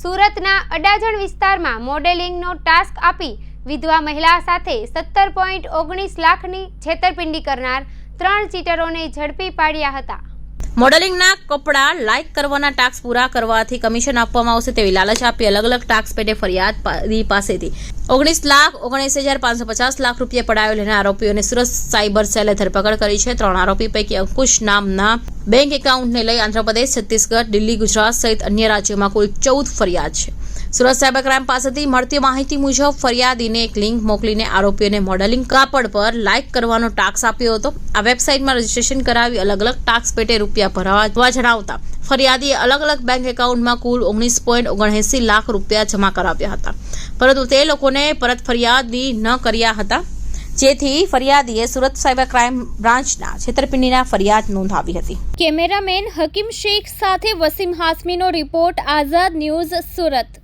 સુરતના અડાજણ વિસ્તારમાં મોડેલિંગનો ટાસ્ક આપી વિધવા મહિલા સાથે સત્તર પોઈન્ટ ઓગણીસ લાખની છેતરપિંડી કરનાર ત્રણ ચીટરોને ઝડપી પાડ્યા હતા. મોડેલિંગના કપડાં લાઇક કરવાના ટાસ્ક પૂરા કરવાથી કમિશન આપવામાં આવશે તેવી લાલચ આપી અલગ અલગ ટાસ્ક પેટે ફરિયાદ પાસેથી. ઓગણીસ લાખ ઓગણીસ હજાર પાંચસો પચાસ લાખ રૂપિયા પડાવેલ આરોપીઓને સુરત સાયબર સેલે ધરપકડ કરી છે. ત્રણ આરોપી પૈકી અંકુશ નામના બેંક એકાઉન્ટને લઈ આંધ્રપ્રદેશ, છત્તીસગઢ, દિલ્હી, ગુજરાત સહિત અન્ય રાજ્યોમાં કુલ ચૌદ ફરિયાદ છે. સુરત સાયબર ક્રાઇમ પાસેથી મળતી માહિતી મુજબ ફરિયાદીને એક લિંક મોકલીને આરોપીઓને મોડેલિંગ કાપડ પર લાઇક કરવાનો ટાસ્ક આપ્યો હતો. આ વેબસાઇટમાં રજીસ્ટ્રેશન કરાવી અલગ અલગ ટાસ્ક પેટે રૂપિયા ભરાવા જણાવતા ફરિયાદીએ અલગ અલગ બેંક એકાઉન્ટમાં કુલ ઓગણીસ પોઈન્ટ ઓગણએંસી લાખ રૂપિયા જમા કરાવ્યા હતા. પરંતુ તે લોકોને પરત ફરિયાદી ન કર્યા હતા. જેથી ફરિયાદીએ સુરત સાયબર ક્રાઇમ બ્રાન્ચના છેતરપિંડીના ફરિયાદ નોંધાવી હતી. કેમેરામેન હકીમ શેખ સાથે વસીમ હાસમીનો રિપોર્ટ આઝાદ ન્યૂઝ સુરત.